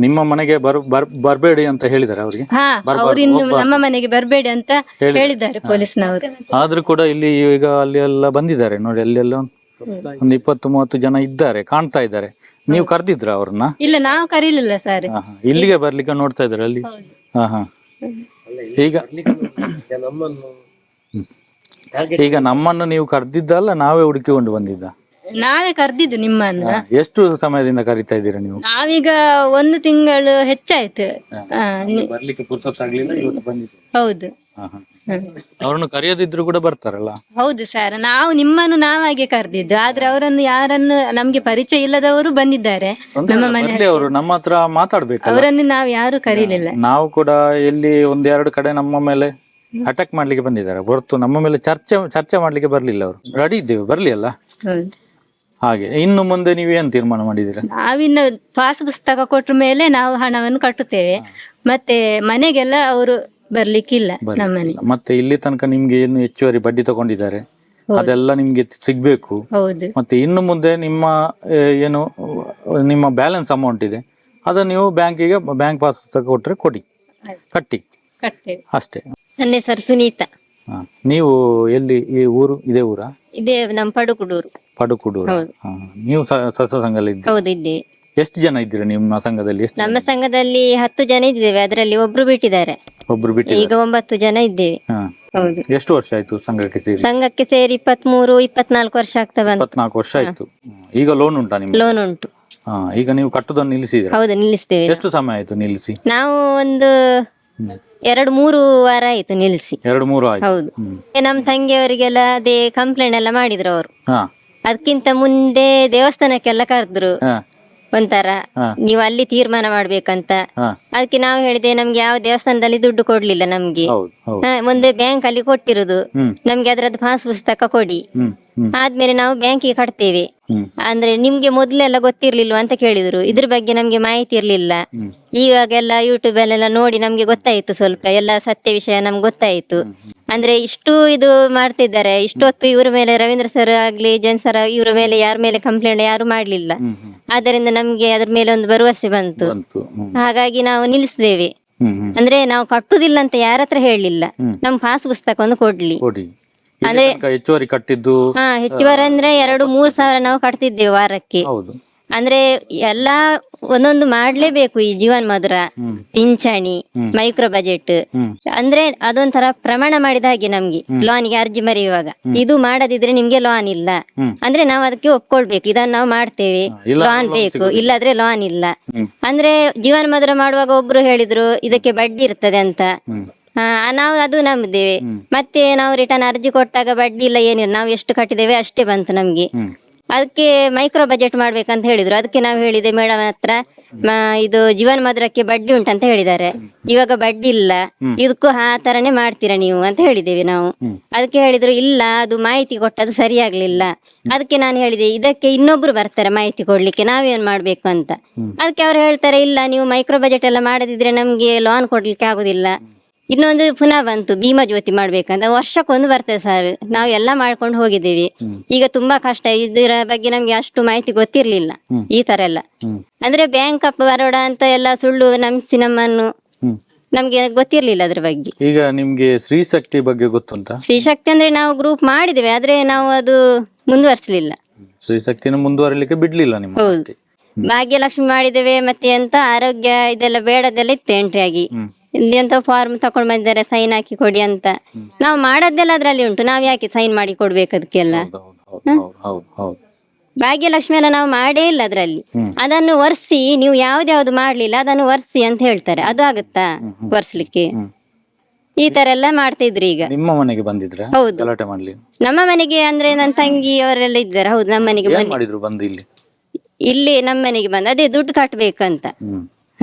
ನಿಮ್ಮ ಮನೆಗೆ ಬರ್ ಬರ್- ಬರ್ಬೇಡಿ ಅಂತ ಹೇಳಿದ್ದಾರೆ ಅವ್ರಿಗೆ.
ಹಾ ಅವ್ರು ಇನ್ನು ನಮ್ಮ ಮನೆಗೆ ಬರಬೇಡಿ ಅಂತ ಹೇಳಿದ್ದಾರೆ. ಪೊಲೀಸ್ನವರು.
ಆದ್ರೂ ಕೂಡ ಇಲ್ಲಿ ಈಗ ಅಲ್ಲಿ ಎಲ್ಲ ಬಂದಿದ್ದಾರೆ. ನೋಡಿ ಅಲ್ಲೆಲ್ಲ ಒಂದ್ ಇಪ್ಪತ್ತು ಮೂವತ್ತು ಜನ ಇದ್ದಾರೆ ಕಾಣ್ತಾ ಇದ್ದಾರೆ. ನೀವು ಕರೆದಿದ್ರ ಅವ್ರನ್ನ?
ಇಲ್ಲ ನಾವು ಕರೀಲಿಲ್ಲ ಸರ್.
ಹಾ, ಹಾ. ಇಲ್ಲಿಗೆ ಬರ್ಲಿಕ್ಕೆ ನೋಡ್ತಾ ಇದ್ದಾರೆ ಅಲ್ಲಿ? ಹಾ ಹಾ. ಈಗ ಹ್ಮ್. ಈಗ ನಮ್ಮನ್ನು ನೀವು ಕರೆದಿದ್ದಲ್ಲ ನಾವೇ ಹುಡುಕಿಕೊಂಡು ಬಂದಿದ್ದ.
ನಾವೇ ಕರ್ದಿದ್ದು ನಿಮ್ಮನ್ನ.
ಎಷ್ಟು ಸಮಯದಿಂದ ಕರಿತಾ ಇದ್ದೀರಾ ನೀವು?
ನಾವೀಗ ಒಂದು ತಿಂಗಳು ಹೆಚ್ಚಾಯ್ತು. ಆ, ನಿ-
ಬರ್ಲಿಕ್ಕೆ ಪುರ್ಸೊತ್ತಾಗ್ಲಿಲ್ಲ ಇವತ್ತು ಬಂದಿದ್ದೀವಿ
ಹೌದು.
ಅವ್ರನ್ನು ಕರೆಯದಿದ್ರು ಕೂಡ ಬರ್ತಾರಲ್ಲ?
ಹೌದು ಸರ್ ನಾವು ನಿಮ್ಮನ್ನು ನಾವಾಗೆ ಕರೆದಿದ್ದು. ಆದ್ರೆ ಅವರನ್ನು ಯಾರನ್ನು ನಮ್ಗೆ ಪರಿಚಯ ಇಲ್ಲದವರು ಬಂದಿದ್ದಾರೆ. ನಮ್ಮ ಮನೆ
ಬರ್ಲಿ ಅವರು ನಮ್ಮ ಹತ್ರ ಮಾತಾಡ್ಬೇಕಲ್ಲ
ಅವರನ್ನು ನಾವು ಯಾರು ಕರೀಲಿಲ್ಲ.
ನಾವು ಕೂಡ ಎಲ್ಲಿ ಒಂದೆರಡು ಕಡೆ ನಮ್ಮ ಮೇಲೆ ಅಟ್ಯಾಕ್ ಮಾಡ್ಲಿಕ್ಕೆ ಬಂದಿದ್ದಾರೆ. ಹೊರತು ನಮ್ಮ ಮೇಲೆ ಚರ್ಚೆ ಚರ್ಚೆ ಮಾಡ್ಲಿಕ್ಕೆ ಬರ್ಲಿಲ್ಲ ಅವರು. ರೆಡಿ ಇದ್ದೇವೆ ಬರ್ಲಿ ಅಲ್ಲ?
ಹೌದು.
ಹಾಗೆ. ಇನ್ನು ಮುಂದೆ ನೀವು ಏನ್ ತೀರ್ಮಾನ ಮಾಡಿದ್ದೀರಾ?
ನಾವಿನ್ನು ಪಾಸ್ ಪುಸ್ತಕ ಕೊಟ್ಟ ಮೇಲೆ ನಾವು ಹಣವನ್ನು ಕಟ್ಟುತ್ತೇವೆ. ಮತ್ತೆ ಮನೆಗೆಲ್ಲ ಅವರು ಬರ್ಲಿಕ್ಕಿಲ್ಲ ನಮ್ಮನೆ
ಮತ್ತೆ ಇಲ್ಲಿ ತನಕ ನಿಮ್ಗೆ ಏನು ಹೆಚ್ಚುವರಿ ಬಡ್ಡಿ ತಗೊಂಡಿದ್ದಾರೆ? ಅದೆಲ್ಲ ನಿಮ್ಗೆ ಸಿಗ್ಬೇಕು.
ಹೌದು.
ಮತ್ತೆ ಇನ್ನು ಮುಂದೆ ನಿಮ್ಮ ಏನು ನಿಮ್ಮ ಬ್ಯಾಲೆನ್ಸ್ ಅಮೌಂಟ್ ಇದೆ. ಅದನ್ನ ನೀವು ಬ್ಯಾಂಕಿಗೆ ಬ್ಯಾಂಕ್ ಪಾಸ್ ಪುಸ್ತಕ ಕೊಟ್ರೆ ಕೊಡಿ. ಕಟ್ಟಿ.
ಕಟ್ತೇವೆ.
ಅಷ್ಟೇ.
ನನ್ನ ಹೆಸರು ಸುನೀತಾ.
ನೀವು ಎಲ್ಲಿ ಈ ಊರು ಇದೇ ಊರ?
ಇದೇ ನಮ್ಮ ಪಡುಕುಡೂರು.
ಪಡುಕುಡೂರು.
ಹೌದು.
ಹಾ. ನೀವು ಸ- ಸಸ್ಯ ಸಂಘದಲ್ಲಿ ಇದ್ದೀರಿ?
ಹೌದು ಇಲ್ಲಿ
ಎಷ್ಟು ಜನ ಇದ್ದೀರಾ ನಿಮ್ಮ ಸಂಘದಲ್ಲಿ? ಎಷ್ಟು
ನಮ್ಮ ಸಂಘದಲ್ಲಿ ಹತ್ತು ಜನ ಇದ್ದೇವೆ. ಅದರಲ್ಲಿ ಒಬ್ರು ಬಿಟ್ಟಿದ್ದಾರೆ.
ಒಬ್ರು ಬಿಟ್ಟು
ಈಗ ಒಂಬತ್ತು ಜನ ಇದ್ದೇವೆ.
ಹಾ.
ಹೌದು.
ಎಷ್ಟು ವರ್ಷ ಆಯ್ತು ಸಂಘಕ್ಕೆ ಸೇರಿ?
ಸಂಘಕ್ಕೆ ಸೇರಿ ಇಪ್ಪತ್ಮೂರು ಇಪ್ಪತ್ನಾಲ್ಕು ವರ್ಷ ಆಗ್ತವೆ ಬಂತು.
ಇಪ್ಪತ್ನಾಲ್ಕು ವರ್ಷ ಆಯ್ತು. ಹ್ಮ್. ಈಗ ಲೋನ್ ಉಂಟಾ ನಿಮ್ಗೆ
ಲೋನ್ ಉಂಟು.
ಹಾ. ಈಗ ನೀವು ಕಟ್ಟುದನ್ನು ನಿಲ್ಲಿಸಿದ್ರೆ
ಹೌದು ನಿಲ್ಲಿಸ್ತೇವೆ.
ಎಷ್ಟು ಸಮಯ ಆಯ್ತು ನಿಲ್ಲಿಸಿ?
ನಾವು ಒಂದು ಎರಡು ಮೂರು ವಾರ ಆಯ್ತು ನಿಲ್ಲಿಸಿ.
ಎರಡು ಮೂರು ಆಯ್ತು.
ಹೌದು.
ನಮ್
ನಮ್ಮ ತಂಗಿಯವರಿಗೆಲ್ಲ ಅದೇ ಕಂಪ್ಲೇಂಟ್ ಎಲ್ಲ ಮಾಡಿದ್ರು ಅವರು.
ಹಾ.
ಅದಕ್ಕಿಂತ ಮುಂದೆ ದೇವಸ್ಥಾನಕ್ಕೆಲ್ಲ ಕರೆದ್ರು.
ಹಾ.
ಒಂಥರ ನೀವು ಅಲ್ಲಿ ತೀರ್ಮಾನ ಮಾಡ್ಬೇಕಂತ. ಅದಕ್ಕೆ ನಾವು ಹೇಳಿದೆ ನಮ್ಗೆ ಯಾವ ದೇವಸ್ಥಾನದಲ್ಲಿ ದುಡ್ಡು ಕೊಡ್ಲಿಲ್ಲ ನಮ್ಗೆ.
ಹೌದು ಹೌದು.
ಹಾ, ಒಂದು ಬ್ಯಾಂಕ್ ಅಲ್ಲಿ ಕೊಟ್ಟಿರುದು. ನಮ್ಗೆ ಅದ್ರದ್ದು ಪಾಸ್ ಪುಸ್ತಕ ಕೊಡಿ. ಆದ್ಮೇಲೆ ನಾವು ಬ್ಯಾಂಕಿಗೆ ಕಟ್ತೇವೆ. ಅಂದ್ರೆ ನಿಮ್ಗೆ ಮೊದ್ಲೆಲ್ಲ ಗೊತ್ತಿರ್ಲಿಲ್ವಾ ಅಂತ ಕೇಳಿದ್ರು. ಇದ್ರ ಬಗ್ಗೆ ನಮ್ಗೆ ಮಾಹಿತಿ ಇರ್ಲಿಲ್ಲ. ಇವಾಗೆಲ್ಲ ಯೂಟ್ಯೂಬ್ ಅಲ್ಲೆಲ್ಲ ನೋಡಿ ನಮ್ಗೆ ಗೊತ್ತಾಯ್ತು ಸ್ವಲ್ಪ. ಎಲ್ಲ ಸತ್ಯ ವಿಷಯ ನಮ್ಗೆ ಗೊತ್ತಾಯ್ತು. ಅಂದ್ರೆ ಇಷ್ಟು ಇದು ಮಾಡ್ತಿದ್ದಾರೆ. ಇಷ್ಟೊತ್ತು ಇವ್ರ ಮೇಲೆ ರವೀಂದ್ರ ಸರ್ ಆಗ್ಲಿ ಜನ್ ಸರ್ ಇವ್ರ ಮೇಲೆ ಯಾರ ಮೇಲೆ ಕಂಪ್ಲೇಂಟ್ ಯಾರು ಮಾಡ್ಲಿಲ್ಲ. ಆದ್ದರಿಂದ ನಮ್ಗೆ ಅದ್ರ ಮೇಲೆ ಒಂದು ಭರವಸೆ ಬಂತು. ಹಾಗಾಗಿ ನಾವು
ನಿಲ್ಲಿಸಿದೇವೆ
ಅಂದ್ರೆ ನಾವು ಕಟ್ಟುದಿಲ್ಲ ಅಂತ ಯಾರತ್ರ ಹೇಳಲಿಲ್ಲ
ಹ್ಮ್.
ನಮ್ ಪಾಸ್ ಪುಸ್ತಕ
ಒಂದು ಕೊಡ್ಲಿ ತನಕ ಹೆಚ್ಚುವರಿ ಕಟ್ಟಿದ್ದು
ಹಾ ಹೆಚ್ಚುವರಿ ಅಂದ್ರೆ ಎರಡು ಮೂರ್ ಸಾವಿರ ನಾವು ಕಟ್ತಿದ್ದೇವೆ ವಾರಕ್ಕೆ.
ಹೌದು.
ಅಂದ್ರೆ ಎಲ್ಲಾ ಒಂದೊಂದು ಮಾಡ್ಲೇಬೇಕು ಈ ಜೀವನ್ ಮಧುರ ಪಿಂಚಣಿ ಮೈಕ್ರೋ ಬಜೆಟ್. ಅಂದ್ರೆ ಅದೊಂಥರ ಪ್ರಮಾಣ ಮಾಡಿದ ಹಾಗೆ ನಮ್ಗೆ ಲೋನ್ಗೆ ಅರ್ಜಿ ಮರೆಯುವಾಗ. ಇದು ಮಾಡದಿದ್ರೆ ನಿಮ್ಗೆ ಲೋನ್ ಇಲ್ಲ. ಅಂದ್ರೆ ನಾವು ಅದಕ್ಕೆ ಒಪ್ಕೊಳ್ಬೇಕು ಇದನ್ನ ನಾವು ಮಾಡ್ತೇವೆ. ಲೋನ್ ಬೇಕು ಇಲ್ಲಾದ್ರೆ ಲೋನ್ ಇಲ್ಲ. ಅಂದ್ರೆ ಜೀವನ ಮಧುರ ಮಾಡುವಾಗ ಒಬ್ರು ಹೇಳಿದ್ರು ಇದಕ್ಕೆ ಬಡ್ಡಿ ಇರ್ತದೆ ಅಂತ. ಹಾ ನಾವು ಅದು ನಂಬಿದ್ದೇವೆ ಮತ್ತೆ ನಾವು ರಿಟರ್ನ್ ಅರ್ಜಿ ಕೊಟ್ಟಾಗ ಬಡ್ಡಿ ಇಲ್ಲ ಏನಿಲ್ಲ. ನಾವು ಎಷ್ಟು ಕಟ್ಟಿದ್ದೇವೆ ಅಷ್ಟೇ ಬಂತು ನಮ್ಗೆ. ಅದಕ್ಕೆ ಮೈಕ್ರೋ ಬಜೆಟ್ ಮಾಡ್ಬೇಕಂತ ಹೇಳಿದ್ರು. ಅದಕ್ಕೆ ನಾವು ಹೇಳಿದೆ ಮೇಡಮ್ ಹತ್ರ ಮ- ಇದು ಜೀವನ್ ಮಧುರಕ್ಕೆ ಬಡ್ಡಿ ಉಂಟಂತ ಹೇಳಿದ್ದಾರೆ. ಇವಾಗ ಬಡ್ಡಿ ಇಲ್ಲ. ಇದಕ್ಕೂ ಆ ತರನೇ ಮಾಡ್ತೀರಾ ನೀವು? ಅಂತ ಹೇಳಿದ್ದೇವೆ ನಾವು. ಅದಕ್ಕೆ ಹೇಳಿದ್ರು ಇಲ್ಲ ಅದು ಮಾಹಿತಿ ಕೊಟ್ಟದ್ದು ಸರಿಯಾಗ್ಲಿಲ್ಲ. ಅದಕ್ಕೆ ನಾನು ಹೇಳಿದೆ ಇದಕ್ಕೆ ಇನ್ನೊಬ್ರು ಬರ್ತಾರೆ ಮಾಹಿತಿ ಕೊಡ್ಲಿಕ್ಕೆ ನಾವೇನ್ ಮಾಡ್ಬೇಕು ಅಂತ? ಅದಕ್ಕೆ ಅವ್ರು ಹೇಳ್ತಾರೆ ಇಲ್ಲ ನೀವು ಮೈಕ್ರೋ ಬಜೆಟ್ ಎಲ್ಲ ಮಾಡದಿದ್ರೆ ನಮ್ಗೆ ಲೋನ್ ಕೊಡ್ಲಿಕ್ಕೆ ಆಗುದಿಲ್ಲ. ಇನ್ನೊಂದು ಪುನಃ ಬಂತು ಭೀಮ ಜ್ಯೋತಿ ಮಾಡ್ಬೇಕಂತ. ವರ್ಷಕ್ಕೊಂದು ಬರ್ತದೆ ಸರ್ ನಾವು ಎಲ್ಲ ಮಾಡ್ಕೊಂಡು ಹೋಗಿದ್ದೀವಿ. ಈಗ ತುಂಬಾ ಕಷ್ಟ. ಇದರ ಬಗ್ಗೆ ನಮ್ಗೆ ಅಷ್ಟು ಮಾಹಿತಿ ಗೊತ್ತಿರ್ಲಿಲ್ಲ. ಈ ತರ ಎಲ್ಲ. ಅಂದ್ರೆ ಬ್ಯಾಂಕ್ ಆಫ್ ಬರೋಡ ಅಂತ ಎಲ್ಲ ಸುಳ್ಳು ನಂಬಿಸಿ ನಮ್ಮನ್ನು ನಮ್ಗೆ ಗೊತ್ತಿರ್ಲಿಲ್ಲ ಅದ್ರ ಬಗ್ಗೆ.
ಈಗ ನಿಮ್ಗೆ ಸ್ತ್ರೀಶಕ್ತಿ ಬಗ್ಗೆ ಗೊತ್ತುಂಟ?
ಶ್ರೀಶಕ್ತಿ ಅಂದ್ರೆ ನಾವು ಗ್ರೂಪ್ ಮಾಡಿದ್ವಿ ಆದ್ರೆ ನಾವು ಅದು ಮುಂದುವರಿಸಲಿಲ್ಲ.
ಸ್ತ್ರೀಶಕ್ತಿನ ಮುಂದುವರಿಲಿಕ್ಕೆ ಬಿಡ್ಲಿಲ್ಲ ನಿಮ್ಮ
ಹೌದು. ಭಾಗ್ಯಲಕ್ಷ್ಮಿ ಮಾಡಿದ್ದೇವೆ ಮತ್ತೆ ಎಂತ ಆರೋಗ್ಯ ಇದೆಲ್ಲ ಬೇಡದೆಲ್ಲ ಇತ್ತು ಎಂಟ್ರಿ ಆಗಿ. ಎಂತ ಫಾರ್ಮ್ ತಕೊಂಡ್ ಬಂದಿದ್ದಾರೆ ಸೈನ್ ಹಾಕಿ ಕೊಡಿ ಅಂತ. ನಾವು ಮಾಡದ್ದೆಲ್ಲ ಅದ್ರಲ್ಲಿ ಉಂಟು. ನಾವ್ ಯಾಕೆ ಸೈನ್ ಮಾಡಿ ಕೊಡ್ಬೇಕು ಅದಕ್ಕೆಲ್ಲ ಭಾಗ್ಯಲಕ್ಷ್ಮಿಯನ್ನ ನಾವು ಮಾಡೇ ಇಲ್ಲ ಅದ್ರಲ್ಲಿ. ಅದನ್ನು ಒರ್ಸಿ ನೀವು ಯಾವ್ದ್ಯಾವ್ದು ಮಾಡ್ಲಿಲ್ಲ ಅದನ್ನು ಒರ್ಸಿ ಅಂತ ಹೇಳ್ತಾರೆ. ಅದು ಆಗುತ್ತಾ ಒರ್ಸ್ಲಿಕ್ಕೆ? ಈ ತರ ಎಲ್ಲ ಮಾಡ್ತಿದ್ರು ಈಗ.
ನಿಮ್ಮ ಮನೆಗೆ ಬಂದಿದ್ರ?
ಹೌದು.
ಗಲಾಟೆ ಮಾಡ್ಲಿ
ನಮ್ಮ ಮನೆಗೆ ಅಂದ್ರೆ ನನ್ನ ತಂಗಿ ಅವರೆಲ್ಲ ಇದ್ದಾರೆ. ಹೌದು ನಮ್ಮ ಮನೆಗೆ
ಮಾಡಿದ್ರು ಬಂದು ಇಲ್ಲಿ?
ಇಲ್ಲಿ ನಮ್ಮ ಮನೆಗೆ ಬಂದು ಅದೇ ದುಡ್ಡು
ಕಟ್ಬೇಕಂತ.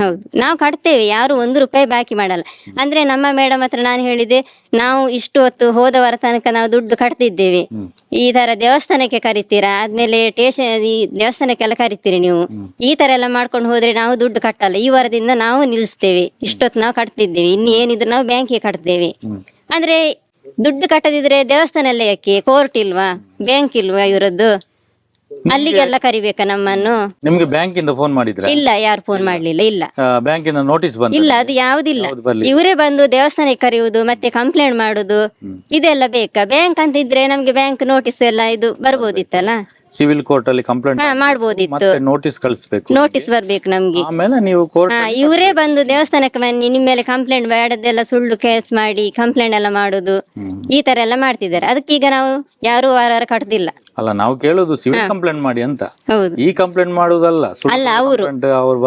ಹೌದು. ನಾವು ಕಟ್ತೇವೆ ಯಾರು ಒಂದು ರೂಪಾಯಿ ಬಾಕಿ ಮಾಡಲ್ಲ. ಅಂದ್ರೆ ನಮ್ಮ ಮೇಡಮ್ ಹತ್ರ ನಾನು ಹೇಳಿದೆ ನಾವು ಇಷ್ಟು ಹೊತ್ತು ಹೋದ ವಾರ ತನಕ ನಾವು ದುಡ್ಡು ಕಟ್ತಿದ್ದೇವೆ. ಈ ತರ ದೇವಸ್ಥಾನಕ್ಕೆ ಕರಿತೀರಾ? ಆದ್ಮೇಲೆ ಟೇಷನ್ ಈ ದೇವಸ್ಥಾನಕ್ಕೆಲ್ಲ ಕರಿತೀರಿ ನೀವು? ಈ ತರ ಎಲ್ಲ ಮಾಡ್ಕೊಂಡು ಹೋದ್ರೆ ನಾವು ದುಡ್ಡು ಕಟ್ಟಲ್ಲ. ಈ ವಾರದಿಂದ ನಾವು ನಿಲ್ಲಿಸ್ತೇವೆ ಇಷ್ಟೊತ್ತು ನಾವು ಕಟ್ತಿದ್ದೇವೆ. ಇನ್ನು ಏನಿದ್ರು ನಾವು ಬ್ಯಾಂಕಿಗೆ ಕಟ್ತೇವೆ. ಅಂದ್ರೆ ದುಡ್ಡು ಕಟ್ಟದಿದ್ರೆ ದೇವಸ್ಥಾನ ಎಲ್ಲ ಯಾಕೆ? ಕೋರ್ಟ್ ಇಲ್ವಾ? ಬ್ಯಾಂಕ್ ಇಲ್ವಾ ಇವರದ್ದು? ಅಲ್ಲಿಗೆಲ್ಲ ಕರಿಬೇಕಾ ನಮ್ಮನ್ನು?
ನಿಮ್ಗೆ ಬ್ಯಾಂಕಿಂದ ಫೋನ್ ಮಾಡಿದ್ರೆ?
ಇಲ್ಲ ಯಾರು ಫೋನ್ ಮಾಡ್ಲಿಲ್ಲ ಇಲ್ಲ.
ಬ್ಯಾಂಕಿಂದ ನೋಟಿಸ್ ಬಂದ
ಇಲ್ಲ ಅದು ಯಾವ್ದಿಲ್ಲ.
ಯಾವ್ದು
ಇವರೇ ಬಂದು ದೇವಸ್ಥಾನಕ್ಕೆ ಕರೆಯುವುದು ಮತ್ತೆ ಕಂಪ್ಲೇಂಟ್ ಮಾಡುದು ಇದೆಲ್ಲ ಬೇಕಾ? ಬ್ಯಾಂಕ್ ಅಂತ ಇದ್ರೆ ನಮ್ಗೆ ಬ್ಯಾಂಕ್ ನೋಟಿಸ್ ಎಲ್ಲ ಇದು ಬರ್ಬೋದಿತ್ತಲ್ಲ?
ಸಿವಿಲ್ ಕೋರ್ಟ್ ಅಲ್ಲಿ ಕಂಪ್ಲೇಂಟ್
ಹಾ ಮಾಡ್ಬೋದಿತ್ತು.
ಮತ್ತೆ ನೋಟಿಸ್ ಕಳಿಸಬೇಕು
ನೋಟಿಸ್ ಬರ್ಬೇಕು ನಮ್ಗೆ.
ಆಮೇಲೆ ನೀವು ಕೋರ್ಟ್
ಹಾ ಇವರೇ ಬಂದು ದೇವಸ್ಥಾನಕ್ಕೆ ಬನ್ನಿ ನಿಮ್ಮ ಮೇಲೆ ಕಂಪ್ಲೇಂಟ್ ಬೇಡದೆಲ್ಲ ಸುಳ್ಳು ಕೇಸ್ ಮಾಡಿ ಕಂಪ್ಲೇಂಟ್ ಎಲ್ಲ ಮಾಡುದು. ಈ ತರ ಎಲ್ಲ ಮಾಡ್ತಿದ್ದಾರೆ. ಅದಕ್ಕೆ ಈಗ ನಾವು ಯಾರು ವಾರ ವಾರ ಕಟ್ಟದಿಲ್ಲ
ಅಲ್ಲ ನಾವು ಕೇಳೋದು ಸಿವಿಲ್ ಕಂಪ್ಲೇಂಟ್ ಮಾಡಿ ಅಂತ.
ಹೌದು.
ಈ ಕಂಪ್ಲೇಂಟ್ ಮಾಡುದಲ್ಲ
ಅಲ್ಲ, ಅವ್ರು.
ಅವ್ರು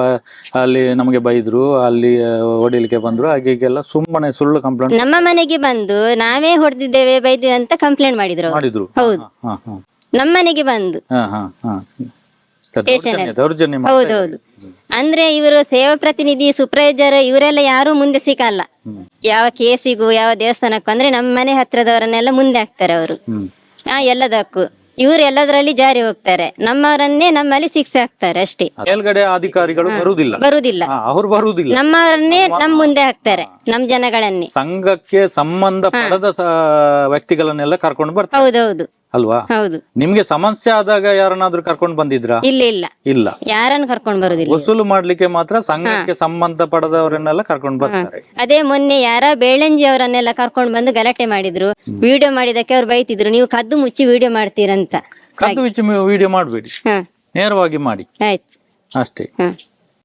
ಅಲ್ಲಿ ನಮಗೆ ಬೈದ್ರು ಅಲ್ಲಿ ಆ, ಹೊಡಿಲಿಕ್ಕೆ ಬಂದ್ರು ಹಾಗೆ ಹೀಗೆಲ್ಲ ಸುಮ್ಮನೆ ಸುಳ್ಳು ಕಂಪ್ಲೇಂಟ್
ನಮ್ಮ ಮನೆಗೆ ಬಂದು ನಾವೇ ಹೊಡೆದಿದ್ದೇವೆ ಬೈದಿದ್ದೇವೆ ಅಂತ ಕಂಪ್ಲೇಂಟ್ ಮಾಡಿದ್ರು ಅವ್ರು.
ಮಾಡಿದ್ರು.
ಹೌದು.
ಹಾ ಹಾ.
ನಮ್ಮ ಮನೆಗೆ ಬಂದು
ದೌರ್ಜನ್ಯ
ಹೌದೌದು ಅಂದ್ರೆ ಇವರು ಸೇವಾ ಪ್ರತಿನಿಧಿ ಸೂಪರ್ವೈಸರ್ ಇವರೆಲ್ಲ ಯಾರು ಮುಂದೆ ಸಿಕ್ಕಲ್ಲ. ಯಾವ ಕೇಸಿಗೂ ಯಾವ ದೇವಸ್ಥಾನಕ್ಕೂ ಅಂದ್ರೆ ನಮ್ಮ ಮನೆ ಹತ್ರದವರನ್ನೆಲ್ಲ ಮುಂದೆ ಹಾಕ್ತಾರೆ ಅವರು. ಹಾ ಎಲ್ಲದಕ್ಕೂ. ಇವರು ಎಲ್ಲದರಲ್ಲಿ ಜಾರಿ ಹೋಗ್ತಾರೆ. ನಮ್ಮವರನ್ನೇ ನಮ್ಮಲ್ಲಿ ಶಿಕ್ಷೆ ಹಾಕ್ತಾರೆ ಅಷ್ಟೇ.
ಮೇಲ್ಗಡೆ ಅಧಿಕಾರಿಗಳು ಬರುವುದಿಲ್ಲ.
ಬರುದಿಲ್ಲ
ಹಾ, ಅವ್ರು ಬರುವುದಿಲ್ಲ.
ನಮ್ಮವರನ್ನೇ ನಮ್ ಮುಂದೆ ಹಾಕ್ತಾರೆ ನಮ್ ಜನಗಳನ್ನೇ.
ಸಂಘಕ್ಕೆ ಸಂಬಂಧ ಪಡದ ವ್ಯಕ್ತಿಗಳನ್ನೆಲ್ಲ ಕರ್ಕೊಂಡು ಬರ್ತಾರೆ.
ಹೌದೌದು.
ಅಲ್ವಾ?
ಹೌದು.
ನಿಮ್ಗೆ ಸಮಸ್ಯೆ ಆದಾಗ ಯಾರನ್ನಾದ್ರೂ ಕರ್ಕೊಂಡು ಬಂದಿದ್ರಾ?
ಇಲ್ಲ ಇಲ್ಲ.
ಇಲ್ಲ.
ಯಾರನ್ನು ಕರ್ಕೊಂಡು ಬರುದಿಲ್ಲ.
ವಸೂಲು ಮಾಡ್ಲಿಕ್ಕೆ ಮಾತ್ರ ಸಂಘಕ್ಕೆ ಸಂಬಂಧ ಪಡೆದವರನ್ನೆಲ್ಲ ಕರ್ಕೊಂಡು ಬರ್ತಾರೆ.
ಅದೇ ಮೊನ್ನೆ ಯಾರ ಬೇಳಂಜಿ ಅವರನ್ನೆಲ್ಲ ಕರ್ಕೊಂಡು ಬಂದು ಗಲಾಟೆ ಮಾಡಿದ್ರು. ವಿಡಿಯೋ ಮಾಡಿದಕ್ಕೆ ಅವ್ರು ಬೈತಿದ್ರು ನೀವು ಕದ್ದು ಮುಚ್ಚಿ ವಿಡಿಯೋ ಮಾಡ್ತೀರಂತ.
ಕದ್ದು ಮುಚ್ಚಿ ವಿಡಿಯೋ ಮಾಡ್ಬೇಡಿ. ನೇರವಾಗಿ ಮಾಡಿ.
ಆಯ್ತು.
ಅಷ್ಟೇ.